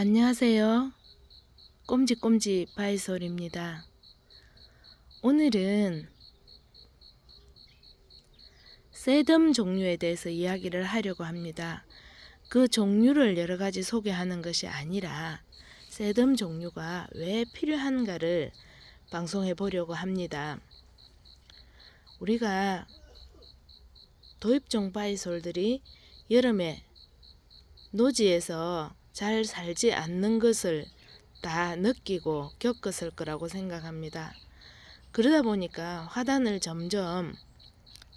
안녕하세요. 꼼지꼼지 바이솔입니다. 오늘은 세덤 종류에 대해서 이야기를 하려고 합니다. 그 종류를 여러 가지 소개하는 것이 아니라 세덤 종류가 왜 필요한가를 방송해 보려고 합니다. 우리가 도입종 바이솔들이 여름에 노지에서 잘 살지 않는 것을 다 느끼고 겪었을 거라고 생각합니다. 그러다 보니까 화단을 점점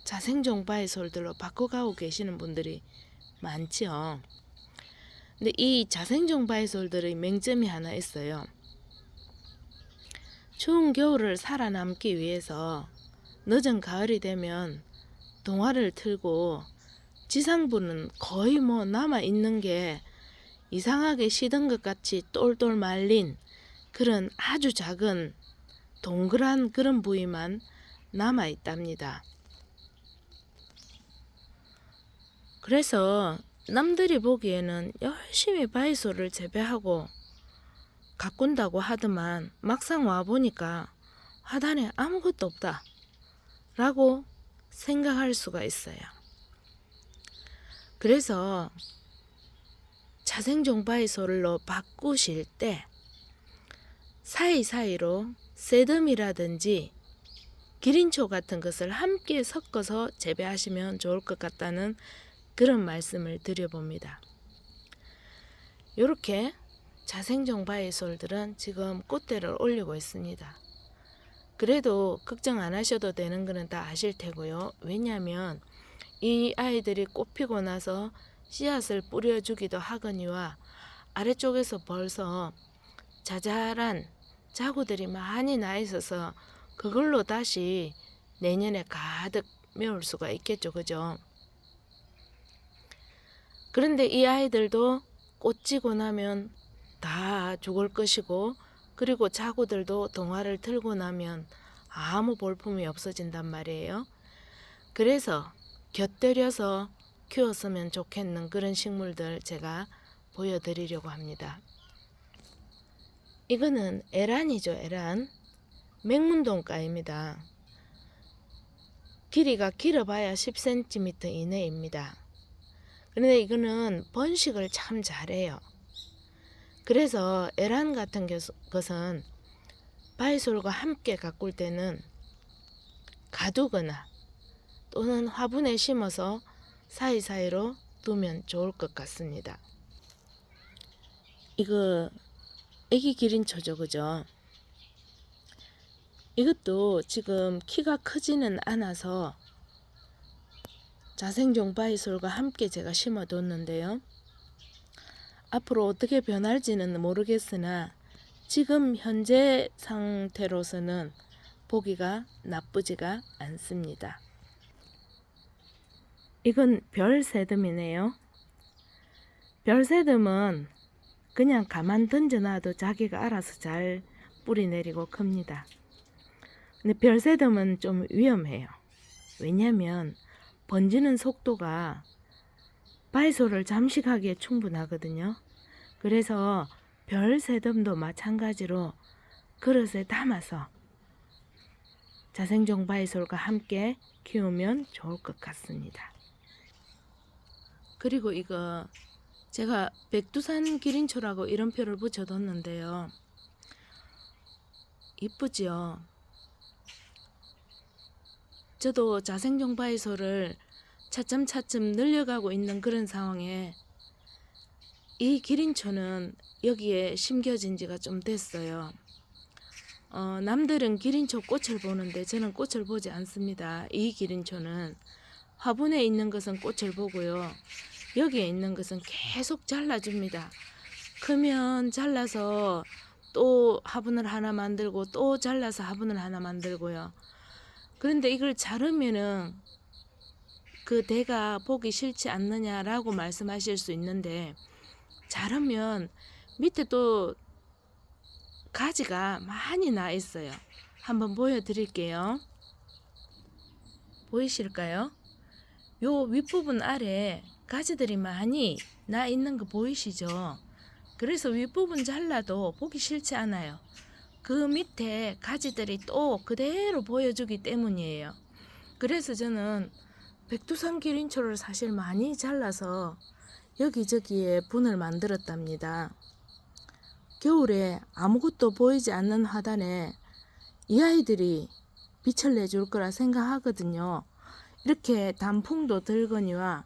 자생종 바이솔들로 바꿔가고 계시는 분들이 많지요. 근데 이 자생종 바이솔들의 맹점이 하나 있어요. 추운 겨울을 살아남기 위해서 늦은 가을이 되면 동화를 틀고 지상부는 거의 뭐 남아 있는 게 이상하게 시든 것 같이 똘똘 말린 그런 아주 작은 동그란 그런 부위만 남아 있답니다. 그래서 남들이 보기에는 열심히 바이소를 재배하고 가꾼다고 하더만 막상 와 보니까 화단에 아무것도 없다 라고 생각할 수가 있어요. 그래서 자생종 바이솔로 바꾸실 때 사이사이로 세덤이라든지 기린초 같은 것을 함께 섞어서 재배하시면 좋을 것 같다는 그런 말씀을 드려봅니다. 이렇게 자생종 바이솔들은 지금 꽃대를 올리고 있습니다. 그래도 걱정 안 하셔도 되는 거는 다 아실 테고요. 왜냐하면 이 아이들이 꽃 피고 나서 씨앗을 뿌려주기도 하거니와 아래쪽에서 벌써 자잘한 자구들이 많이 나 있어서 그걸로 다시 내년에 가득 메울 수가 있겠죠. 그죠? 그런데 이 아이들도 꽃 지고 나면 다 죽을 것이고 그리고 자구들도 동화를 틀고 나면 아무 볼품이 없어진단 말이에요. 그래서 곁들여서 키웠으면 좋겠는 그런 식물들 제가 보여드리려고 합니다. 이거는 에란이죠, 에란. 맹문동가입니다. 길이가 길어봐야 10cm 이내입니다. 그런데 이거는 번식을 참 잘해요. 그래서 에란 같은 것은 바이솔과 함께 가꿀 때는 가두거나 또는 화분에 심어서 사이사이로 두면 좋을 것 같습니다. 이거 애기 기린초죠, 그죠? 이것도 지금 키가 크지는 않아서 자생종 바이솔과 함께 제가 심어뒀는데요. 앞으로 어떻게 변할지는 모르겠으나 지금 현재 상태로서는 보기가 나쁘지가 않습니다. 이건 별새듬이네요. 별새듬은 그냥 가만 던져놔도 자기가 알아서 잘 뿌리 내리고 큽니다. 근데 별새듬은 좀 위험해요. 왜냐면 번지는 속도가 바이솔을 잠식하기에 충분하거든요. 그래서 별새듬도 마찬가지로 그릇에 담아서 자생종 바이솔과 함께 키우면 좋을 것 같습니다. 그리고 이거 제가 백두산 기린초라고 이름표를 붙여뒀는데요. 이쁘지요? 저도 자생종 바이솔을 차츰 차츰 늘려가고 있는 그런 상황에 이 기린초는 여기에 심겨진 지가 좀 됐어요. 어, 남들은 기린초 꽃을 보는데 저는 꽃을 보지 않습니다. 이 기린초는 화분에 있는 것은 꽃을 보고요. 여기에 있는 것은 계속 잘라줍니다. 크면 잘라서 또 화분을 하나 만들고 또 잘라서 화분을 하나 만들고요. 그런데 이걸 자르면은 그 대가 보기 싫지 않느냐라고 말씀하실 수 있는데 자르면 밑에 또 가지가 많이 나 있어요. 한번 보여드릴게요. 보이실까요? 요 윗부분 아래 가지들이 많이 나 있는 거 보이시죠? 그래서 윗부분 잘라도 보기 싫지 않아요. 그 밑에 가지들이 또 그대로 보여주기 때문이에요. 그래서 저는 백두산 기린초를 사실 많이 잘라서 여기저기에 분을 만들었답니다. 겨울에 아무것도 보이지 않는 화단에 이 아이들이 빛을 내줄 거라 생각하거든요. 이렇게 단풍도 들거니와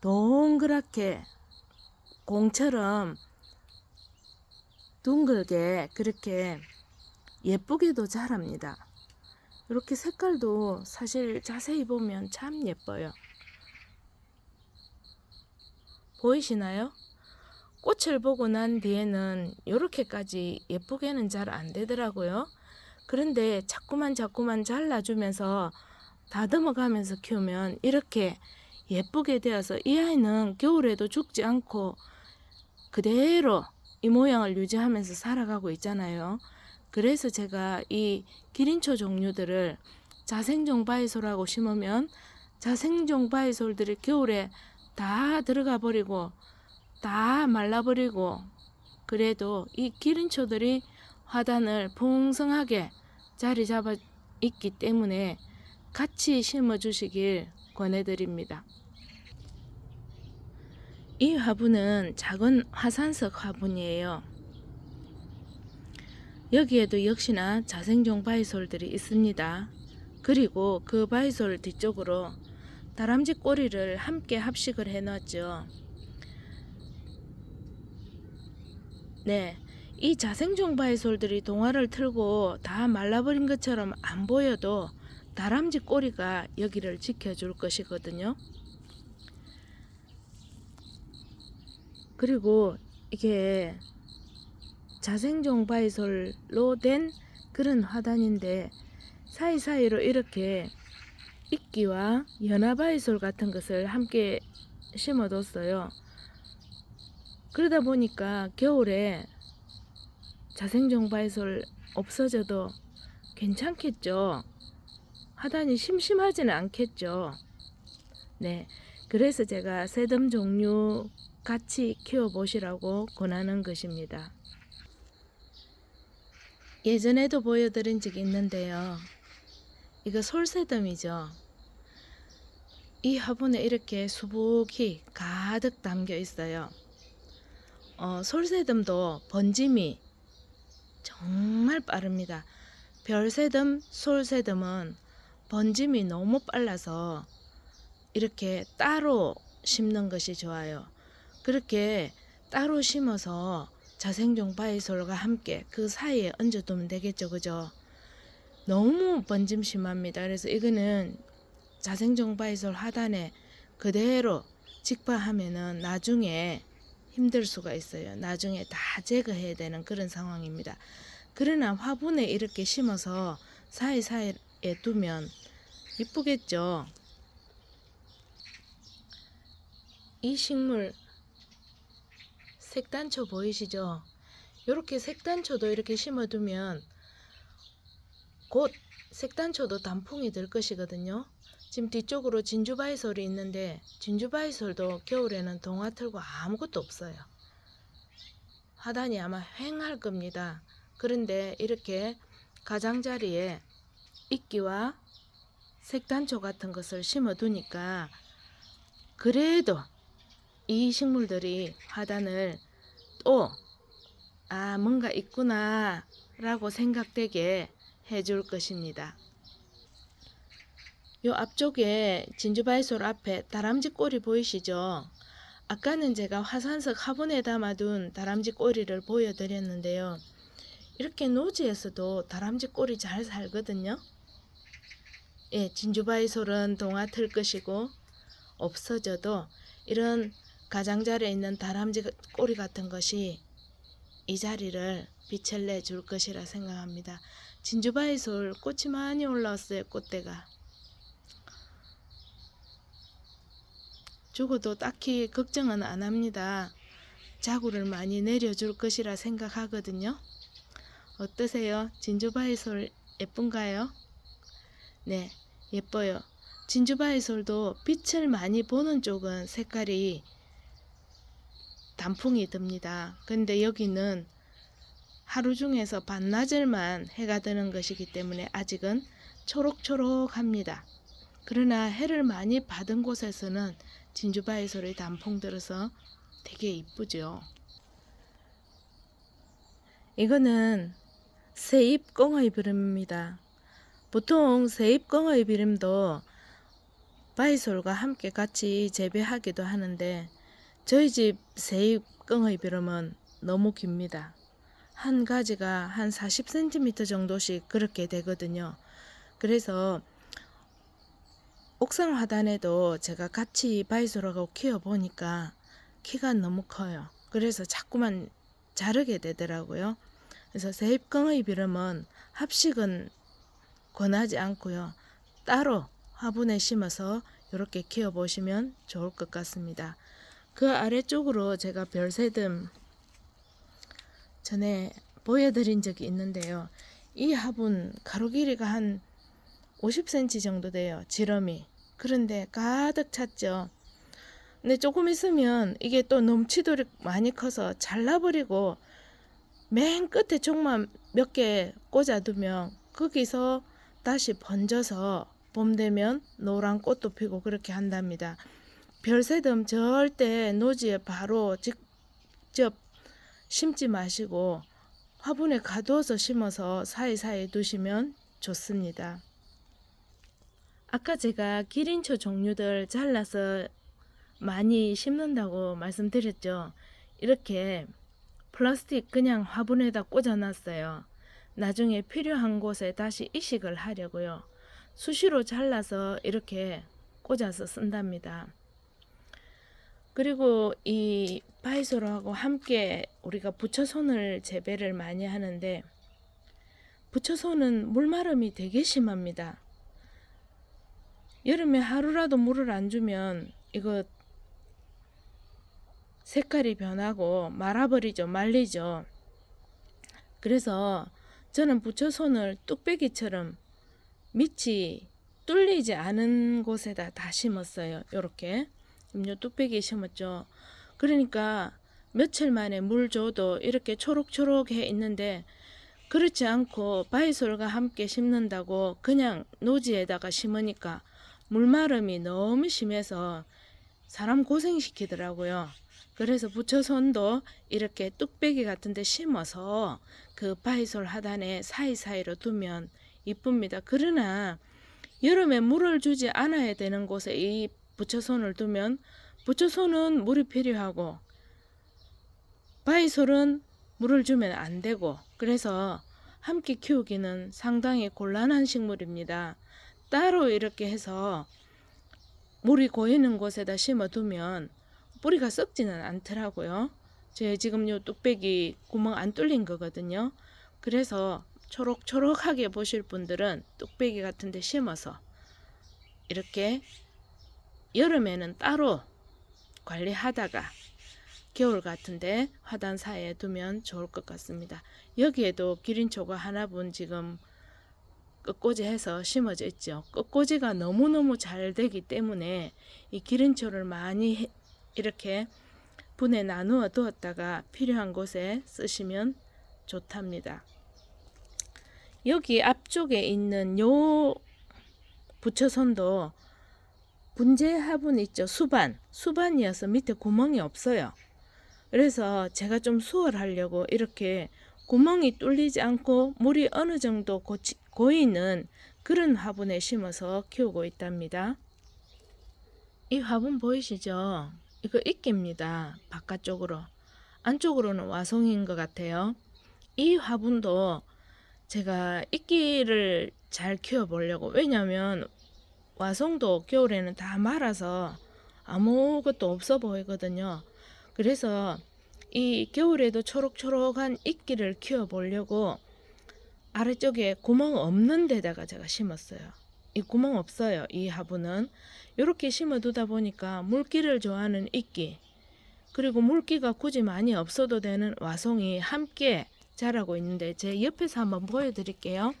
동그랗게 공처럼 둥글게 그렇게 예쁘게도 자랍니다. 이렇게 색깔도 사실 자세히 보면 참 예뻐요. 보이시나요? 꽃을 보고 난 뒤에는 이렇게까지 예쁘게는 잘 안 되더라고요. 그런데 자꾸만 자꾸만 잘라주면서 다듬어 가면서 키우면 이렇게 예쁘게 되어서 이 아이는 겨울에도 죽지 않고 그대로 이 모양을 유지하면서 살아가고 있잖아요. 그래서 제가 이 기린초 종류들을 자생종 바이솔하고 심으면 자생종 바이솔들이 겨울에 다 들어가 버리고 다 말라버리고 그래도 이 기린초들이 화단을 풍성하게 자리 잡아 있기 때문에 같이 심어 주시길 권해드립니다. 이 화분은 작은 화산석 화분이에요. 여기에도 역시나 자생종 바이솔들이 있습니다. 그리고 그 바이솔 뒤쪽으로 다람쥐 꼬리를 함께 합식을 해 놨죠. 네. 이 자생종 바이솔들이 동화를 틀고 다 말라버린 것처럼 안 보여도 다람쥐 꼬리가 여기를 지켜줄 것이거든요. 그리고 이게 자생종 바이솔로 된 그런 화단인데 사이사이로 이렇게 이끼와 연화바이솔 같은 것을 함께 심어뒀어요. 그러다 보니까 겨울에 자생종 바이솔 없어져도 괜찮겠죠. 하단이 심심하지는 않겠죠. 네. 그래서 제가 새덤 종류 같이 키워보시라고 권하는 것입니다. 예전에도 보여드린 적이 있는데요. 이거 솔새덤이죠. 이 화분에 이렇게 수북히 가득 담겨 있어요. 어, 솔새덤도 번짐이 정말 빠릅니다. 별새덤, 솔새덤은 번짐이 너무 빨라서 이렇게 따로 심는 것이 좋아요. 그렇게 따로 심어서 자생종 바이솔과 함께 그 사이에 얹어두면 되겠죠, 그죠? 너무 번짐 심합니다. 그래서 이거는 자생종 바이솔 하단에 그대로 직파하면은 나중에 힘들 수가 있어요. 나중에 다 제거해야 되는 그런 상황입니다. 그러나 화분에 이렇게 심어서 사이사이 에 두면 이쁘겠죠. 이 식물 색단초 보이시죠? 이렇게 색단초도 이렇게 심어두면 곧 색단초도 단풍이 될 것이거든요. 지금 뒤쪽으로 진주바이솔이 있는데 진주바이솔도 겨울에는 동화 틀고 아무것도 없어요. 하단이 아마 횡할 겁니다. 그런데 이렇게 가장자리에 이끼와 색단초 같은 것을 심어 두니까 그래도 이 식물들이 화단을 또 아, 뭔가 있구나 라고 생각되게 해줄 것입니다. 요 앞쪽에 진주바이솔 앞에 다람쥐 꼬리 보이시죠? 아까는 제가 화산석 화분에 담아둔 다람쥐 꼬리를 보여드렸는데요. 이렇게 노지에서도 다람쥐 꼬리 잘 살거든요. 예, 진주바이솔은 동화 틀 것이고 없어져도 이런 가장자리에 있는 다람쥐 꼬리 같은 것이 이 자리를 빛을 내줄 것이라 생각합니다. 진주바이솔 꽃이 많이 올라왔어요. 꽃대가. 죽어도 딱히 걱정은 안 합니다. 자구를 많이 내려줄 것이라 생각하거든요. 어떠세요? 진주바이솔 예쁜가요? 네, 예뻐요. 진주바이솔도 빛을 많이 보는 쪽은 색깔이 단풍이 듭니다. 근데 여기는 하루 중에서 반나절만 해가 드는 것이기 때문에 아직은 초록초록합니다. 그러나 해를 많이 받은 곳에서는 진주바이솔의 단풍 들어서 되게 이쁘죠. 이거는 세입 꽁의 비름입니다. 보통 세입 꽁의 비름도 바이솔과 함께 같이 재배하기도 하는데 저희 집 세입 꽁의 비름은 너무 깁니다. 한 가지가 한 40cm 정도씩 그렇게 되거든요. 그래서 옥상 하단에도 제가 같이 바이솔하고 키워보니까 키가 너무 커요. 그래서 자꾸만 자르게 되더라고요. 그래서 세입광의 비름은 합식은 권하지 않고요. 따로 화분에 심어서 이렇게 키워 보시면 좋을 것 같습니다. 그 아래쪽으로 제가 별새듬 전에 보여드린 적이 있는데요. 이 화분 가로 길이가 한 50cm 정도 돼요. 지름이. 그런데 가득 찼죠. 근데 조금 있으면 이게 또 넘치도록 많이 커서 잘라버리고 맨 끝에 종만 몇 개 꽂아두면 거기서 다시 번져서 봄 되면 노란 꽃도 피고 그렇게 한답니다. 별새듬 절대 노지에 바로 직접 심지 마시고 화분에 가두어서 심어서 사이사이 두시면 좋습니다. 아까 제가 기린초 종류들 잘라서 많이 심는다고 말씀드렸죠. 이렇게 플라스틱 그냥 화분에다 꽂아놨어요. 나중에 필요한 곳에 다시 이식을 하려고요. 수시로 잘라서 이렇게 꽂아서 쓴답니다. 그리고 이 바이솔하고 함께 우리가 부처손을 재배를 많이 하는데 부처손은 물마름이 되게 심합니다. 여름에 하루라도 물을 안 주면 이거 색깔이 변하고 말아버리죠. 말리죠. 그래서 저는 부처손을 뚝배기처럼 밑이 뚫리지 않은 곳에다 다 심었어요. 요렇게. 요 뚝배기에 심었죠. 그러니까 며칠 만에 물 줘도 이렇게 초록초록해 있는데 그렇지 않고 바이솔과 함께 심는다고 그냥 노지에다가 심으니까 물마름이 너무 심해서 사람 고생시키더라고요. 그래서 부처손도 이렇게 뚝배기 같은 데 심어서 그 바이솔 하단에 사이사이로 두면 이쁩니다. 그러나 여름에 물을 주지 않아야 되는 곳에 이 부처손을 두면 부처손은 물이 필요하고 바이솔은 물을 주면 안 되고 그래서 함께 키우기는 상당히 곤란한 식물입니다. 따로 이렇게 해서 물이 고이는 곳에다 심어두면 뿌리가 썩지는 않더라고요. 제 지금 요 뚝배기 구멍 안 뚫린 거거든요. 그래서 초록초록하게 보실 분들은 뚝배기 같은 데 심어서 이렇게 여름에는 따로 관리하다가 겨울 같은데 화단 사이에 두면 좋을 것 같습니다. 여기에도 기린초가 하나분 지금 끝꽂이 해서 심어져 있죠. 끝꽂이가 너무너무 잘 되기 때문에 이 기린초를 많이 해- 이렇게 분에 나누어 두었다가 필요한 곳에 쓰시면 좋답니다. 여기 앞쪽에 있는 요 부처선도 분재 화분 있죠. 수반. 수반이어서 밑에 구멍이 없어요. 그래서 제가 좀 수월하려고 이렇게 구멍이 뚫리지 않고 물이 어느 정도 고치, 고이는 그런 화분에 심어서 키우고 있답니다. 이 화분 보이시죠? 이거 이끼입니다. 바깥쪽으로. 안쪽으로는 와송인 것 같아요. 이 화분도 제가 이끼를 잘 키워보려고. 왜냐면 와송도 겨울에는 다 말아서 아무것도 없어 보이거든요. 그래서 이 겨울에도 초록초록한 이끼를 키워보려고 아래쪽에 구멍 없는 데다가 제가 심었어요. 이 구멍 없어요. 이 화분은 이렇게 심어두다 보니까 물기를 좋아하는 이끼 그리고 물기가 굳이 많이 없어도 되는 와송이 함께 자라고 있는데 제 옆에서 한번 보여드릴게요.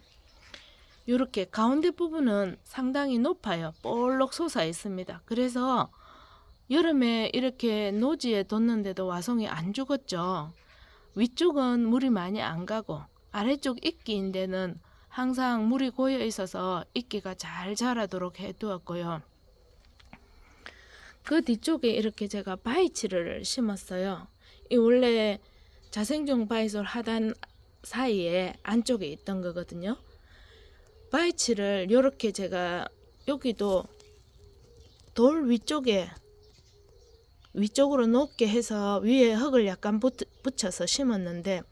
이렇게 가운데 부분은 상당히 높아요. 볼록 솟아 있습니다. 그래서 여름에 이렇게 노지에 뒀는데도 와송이 안 죽었죠. 위쪽은 물이 많이 안 가고 아래쪽 이끼인데는 항상 물이 고여 있어서 이끼가 잘 자라도록 해두었고요. 그 뒤쪽에 이렇게 제가 바이치를 심었어요. 이 원래 자생종 바이솔 하단 사이에 안쪽에 있던 거거든요. 바이치를 이렇게 제가 여기도 돌 위쪽에 위쪽으로 높게 해서 위에 흙을 약간 붙, 붙여서 심었는데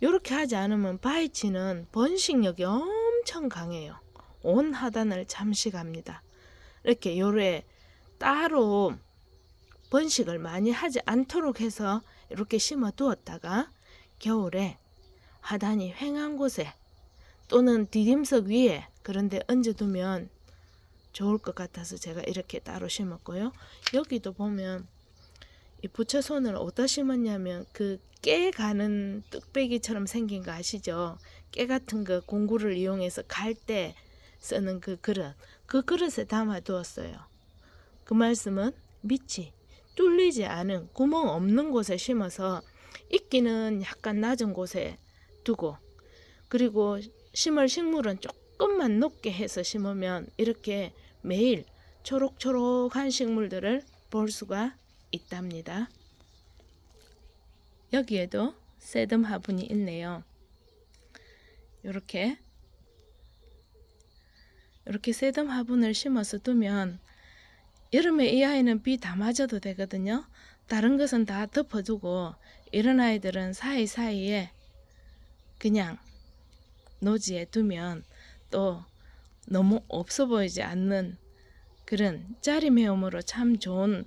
이렇게 하지 않으면 바이치는 번식력이 엄청 강해요. 온 하단을 잠식합니다. 이렇게 요래 따로 번식을 많이 하지 않도록 해서 이렇게 심어 두었다가 겨울에 하단이 횡한 곳에 또는 디딤석 위에 그런데 얹어두면 좋을 것 같아서 제가 이렇게 따로 심었고요. 여기도 보면 이 부처손을 어디다 심었냐면 그 깨 가는 뚝배기처럼 생긴 거 아시죠? 깨 같은 거 공구를 이용해서 갈 때 쓰는 그 그릇 그 그릇에 담아 두었어요. 그 말씀은 밑이 뚫리지 않은 구멍 없는 곳에 심어서 이끼는 약간 낮은 곳에 두고 그리고 심을 식물은 조금만 높게 해서 심으면 이렇게 매일 초록초록한 식물들을 볼 수가 있답니다. 여기에도 세듬 화분이 있네요. 이렇게 이렇게 세듬 화분을 심어서 두면 여름에 이 아이는 비 다 맞아도 되거든요. 다른 것은 다 덮어두고 이런 아이들은 사이사이에 그냥 노지에 두면 또 너무 없어 보이지 않는 그런 짜리 매움으로 참 좋은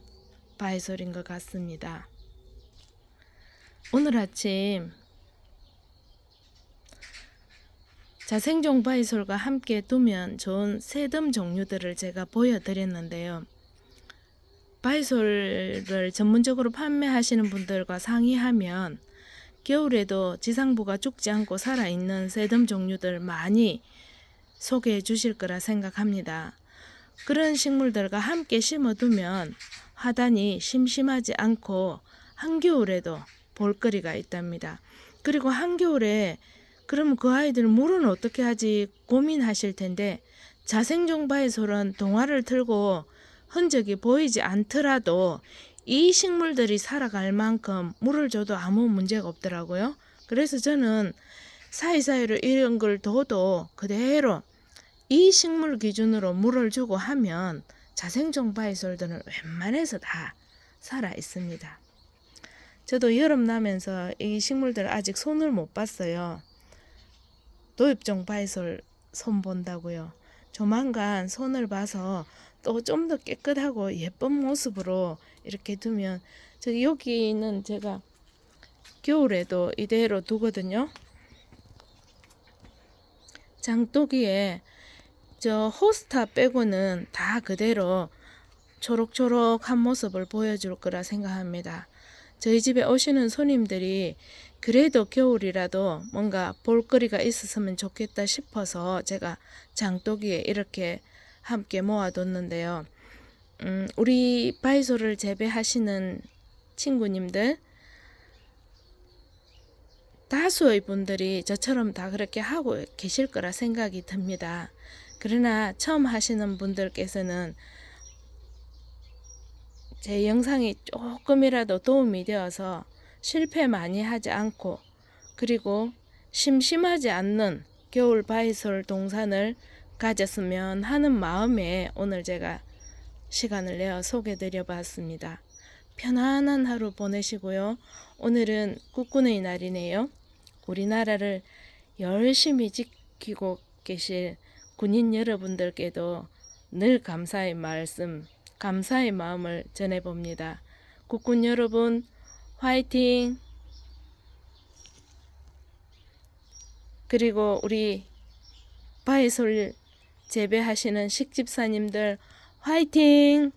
바이솔인 것 같습니다. 오늘 아침 자생종 바이솔과 함께 두면 좋은 세듬 종류들을 제가 보여드렸는데요. 바이솔을 전문적으로 판매하시는 분들과 상의하면 겨울에도 지상부가 죽지 않고 살아있는 세듬 종류들 많이 소개해 주실 거라 생각합니다. 그런 식물들과 함께 심어두면 하단이 심심하지 않고 한겨울에도 볼거리가 있답니다. 그리고 한겨울에 그럼 그 아이들 물은 어떻게 하지 고민하실 텐데 자생종 바이솔은 동화를 틀고 흔적이 보이지 않더라도 이 식물들이 살아갈 만큼 물을 줘도 아무 문제가 없더라고요. 그래서 저는 사이사이로 이런 걸 둬도 그대로 이 식물 기준으로 물을 주고 하면 자생종 바이솔들은 웬만해서 다 살아 있습니다. 저도 여름 나면서 이 식물들 아직 손을 못 봤어요. 도입종 바이솔 손 본다고요. 조만간 손을 봐서 또 좀 더 깨끗하고 예쁜 모습으로 이렇게 두면 저 여기는 제가 겨울에도 이대로 두거든요. 장독이에 저 호스타 빼고는 다 그대로 초록초록한 모습을 보여줄 거라 생각합니다. 저희 집에 오시는 손님들이 그래도 겨울이라도 뭔가 볼거리가 있었으면 좋겠다 싶어서 제가 장독이에 이렇게 함께 모아뒀는데요. 음, 우리 바이솔을 재배하시는 친구님들 다수의 분들이 저처럼 다 그렇게 하고 계실 거라 생각이 듭니다. 그러나 처음 하시는 분들께서는 제 영상이 조금이라도 도움이 되어서 실패 많이 하지 않고 그리고 심심하지 않는 겨울 바이솔 동산을 가졌으면 하는 마음에 오늘 제가 시간을 내어 소개 드려 봤습니다. 편안한 하루 보내시고요. 오늘은 국군의 날이네요. 우리나라를 열심히 지키고 계실 군인 여러분들께도 늘 감사의 말씀, 감사의 마음을 전해봅니다. 국군 여러분, 화이팅! 그리고 우리 바이솔 재배하시는 식집사님들 화이팅!